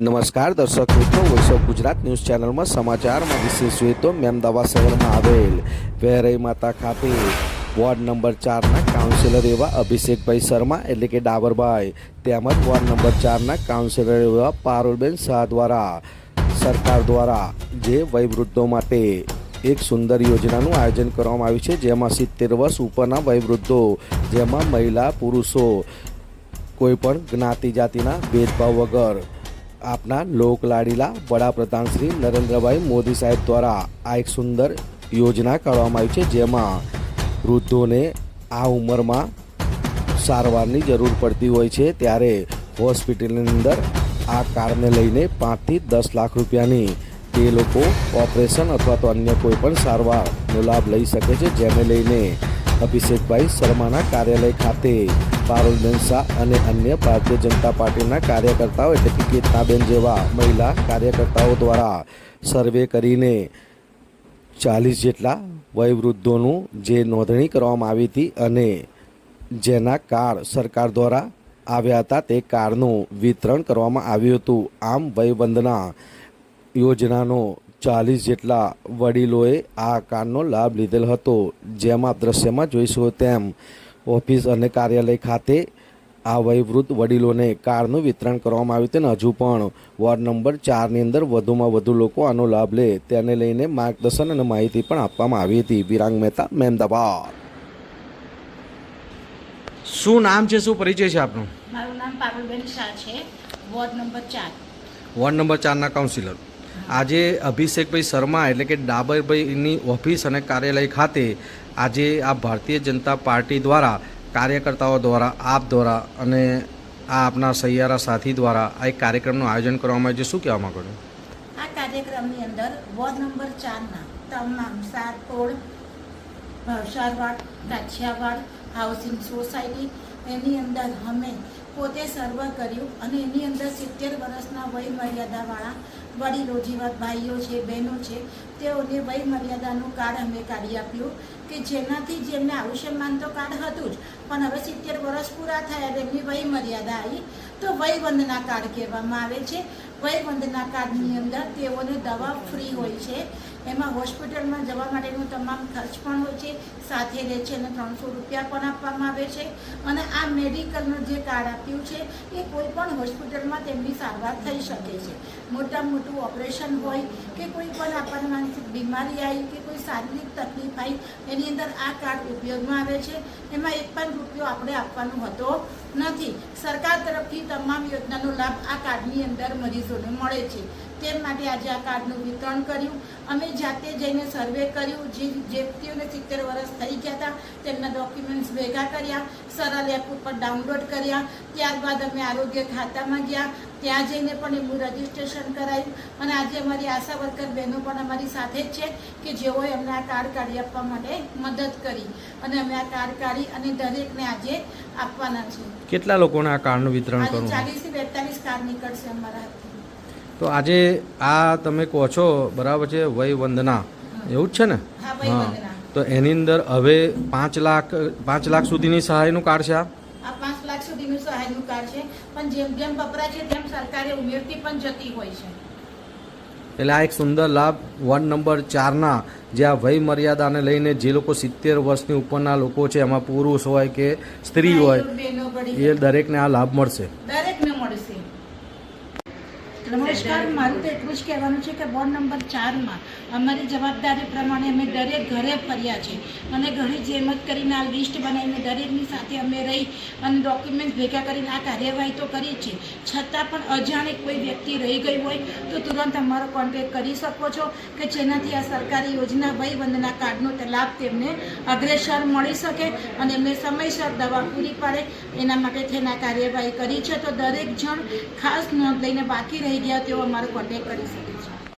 નમસ્કાર, દર્શક મિત્રો. વૈષ્ણવ ગુજરાત ન્યૂઝ ચેનલમાં સમાચારમાં વિશેષ જોઈએ તો મેમદાવાદ શહેરમાં આવેલ વેરઈ માતા ખાતે વોર્ડ નંબર ચારના કાઉન્સિલર એવા અભિષેકભાઈ શર્મા એટલે કે ડાબરભાઈ તેમજ વોર્ડ નંબર ચારના કાઉન્સિલર એવા પારુલબેન શાહ દ્વારા સરકાર દ્વારા જે વયવૃદ્ધો માટે એક સુંદર યોજનાનું આયોજન કરવામાં આવ્યું છે, જેમાં સિત્તેર વર્ષ ઉપરના વયવૃદ્ધો, જેમાં મહિલા, પુરુષો કોઈપણ જ્ઞાતિ જાતિના ભેદભાવ વગર આપના લોકલાડીલા વડાપ્રધાન શ્રી નરેન્દ્રભાઈ મોદી સાહેબ દ્વારા આ એક સુંદર યોજના કાઢવામાં આવી છે, જેમાં વૃદ્ધોને આ ઉંમરમાં સારવારની જરૂર પડતી હોય છે. ત્યારે હોસ્પિટલની અંદર આ કાર્ડને લઈને પાંચથી દસ લાખ રૂપિયાની તે લોકો ઓપરેશન અથવા તો અન્ય કોઈ પણ સારવારનો લાભ લઈ શકે છે, જેને લઈને અભિષેકભાઈ શર્માના કાર્યાલય ખાતે. પારુલબેન શાહ અને અન્ય ભારતીય જનતા પાર્ટીના કાર્યકર્તાઓ એટલે કે ગીતાબેન જેવા મહિલા કાર્યકર્તાઓ દ્વારા સર્વે કરીને ચાલીસ જેટલા વયવૃદ્ધોનું જે નોંધણી કરવામાં આવી હતી અને જેના કાર્ડ સરકાર દ્વારા આવ્યા હતા તે કાર્ડનું વિતરણ કરવામાં આવ્યું હતું. આમ વયવંદના યોજનાનો ચાલીસ જેટલા વડીલોએ આ કાર્ડનો લાભ લીધેલ હતો. જેમાં દ્રશ્યમાં જોઈશું તેમ ઓફિસ અને કાર્યાલય ખાતે આ વયવૃદ્ધ વડીલોને કાર્ડનું વિતરણ કરવામાં આવ્યું તેને અને હજુ પણ વોર્ડ નંબર ચારની અંદર વધુમાં વધુ લોકો આનો લાભ લે તેને લઈને માર્ગદર્શન અને માહિતી પણ આપવામાં આવી હતી. વિરાંગ મહેતા મહેમદાબાદ. શું નામ છે? શું પરિચય છે આપનું? મારું નામ પારુલબેન શાહ છે. વોર્ડ નંબર ચાર. વોર્ડ નંબર ચારના કાઉન્સિલર. આજે અભિષેકભાઈ શર્મા એટલે કે ડાબરભાઈની ઓફિસ અને કાર્યાલય ખાતે આજે આ ભારતીય જનતા પાર્ટી દ્વારા, કાર્યકર્તાઓ દ્વારા, આપ દ્વારા અને આ આપના સૈયારા સાથી દ્વારા આ એક કાર્યક્રમનું આયોજન કરવામાં આવ્યું છે. શું કહેવા માંગો છો? આ કાર્યક્રમની અંદર વોર્ડ નંબર ચારના તમામ સારકોડ ભવસારવાડ કાછિયાવાડ હાઉસિંગ સોસાયટી એની અંદર અમે પોતે સર્વ કર્યું અને એની અંદર સિત્તેર વર્ષના વય મર્યાદાવાળા વડીલો જેવા ભાઈઓ છે, બહેનો છે, તેઓને વય મર્યાદાનું કાર્ડ અમે કાઢી આપ્યું કે જેનાથી જેમને આયુષ્યમાન તો કાર્ડ હતું જ, પણ હવે સિત્તેર વર્ષ પૂરા થયા એટલે એમની વય મર્યાદા આવી. તો વયવંદના કાર્ડ કહેવામાં આવે છે. વયવંદના કાર્ડની અંદર તેઓને દવા ફ્રી હોય છે. એમાં હોસ્પિટલમાં જવા માટેનો તમામ ખર્ચ પણ હોય છે. સાથે રહે છે અને ત્રણસો રૂપિયા પણ આપવામાં આવે છે. અને આ મેડિકલનું જે કાર્ડ આપ્યું છે, એ કોઈ પણ હોસ્પિટલમાં તેમની સારવાર થઈ શકે છે. મોટા મોટું ઓપરેશન હોય કે કોઈ પણ આપણને માનસિક બીમારી આવી કે કોઈ શારીરિક તકલીફ આવી, એની અંદર આ કાર્ડ ઉપયોગમાં આવે છે. એમાં એક પણ રૂપિયો આપણે આપવાનો હોતો નથી. સરકાર તરફથી તમામ યોજનાનો લાભ આ કાર્ડની અંદર મરીઝોને મળે છે. તેમ માટે આજે આ કાર્ડનું વિતરણ કર્યું. અમે જાતે જઈને સર્વે કર્યું. જે જે વ્યક્તિઓને સિત્તેર વર્ષ થઈ ગયા હતા તેમના ડોક્યુમેન્ટ્સ ભેગા કર્યા સરળ એપ ઉપર ડાઉનલોડ કર્યા. ત્યારબાદ અમે આરોગ્ય ખાતામાં ગયા. ત્યાં જઈને પણ એમનું રજીસ્ટ્રેશન કરાયું. અને આજે અમારી આશા વર્કર બહેનો પણ અમારી સાથે જ છે કે જેઓએ અમને આ કાર્ડ કાઢી આપવા માટે મદદ કરી. અને અમે આ કાર્ડ કાઢી અને દરેકને આજે આપવાના છે કેટલા લોકોને આ કાર્ડનું વિતરણ કરવું? ચાલીસથી બેતાલીસ કાર્ડ નીકળશે અમારા હાથથી તો આજે આ તમે કહો છો બરાબર છે વય વંદના એવું જ છે ને? હા તો એની અંદર હવે પાંચ લાખ પાંચ લાખ સુધીની સહાયનું કાર્ડ છે આ? પાંચ લાખ સુધીનું સહાયનું કાર્ડ છે પણ જેમ જેમ વપરાય છે તેમ સરકારે ઉમેરતી પણ જતી હોય છે. એટલે આ એક સુંદર લાભ વન નંબર ચારના જે આ વય મર્યાદાને લઈને જે લોકો સિત્તેર વર્ષની ઉપરના લોકો છે એમાં પુરુષ હોય કે સ્ત્રી હોય એ દરેકને આ લાભ મળશે. નમસ્કાર, મારું તો એટલું જ કહેવાનું છે કે વોર્ડ નંબર ચારમાં અમારી જવાબદારી પ્રમાણે અમે દરેક ઘરે ફર્યા છે. અને ઘણી જહેમત કરીને આ લિસ્ટ બનાવીને દરેકની સાથે અમે રહી અને ડોક્યુમેન્ટ ભેગા કરીને આ કાર્યવાહી તો કરી છે. છતાં પણ અજાણે કોઈ વ્યક્તિ રહી ગઈ હોય તો તુરંત અમારો કોન્ટેક્ટ કરી શકો છો કે જેનાથી આ સરકારી યોજના વય વંદના કાર્ડનો લાભ તેમને અગ્રેસર મળી શકે અને એમને સમયસર દવા પૂરી પાડે. એના માટે થઈને કાર્યવાહી કરી છે. તો દરેક જણ ખાસ નોંધ લઈને બાકી રહી તેઓ અમારો કોન્ટેક્ટ કરી શકે.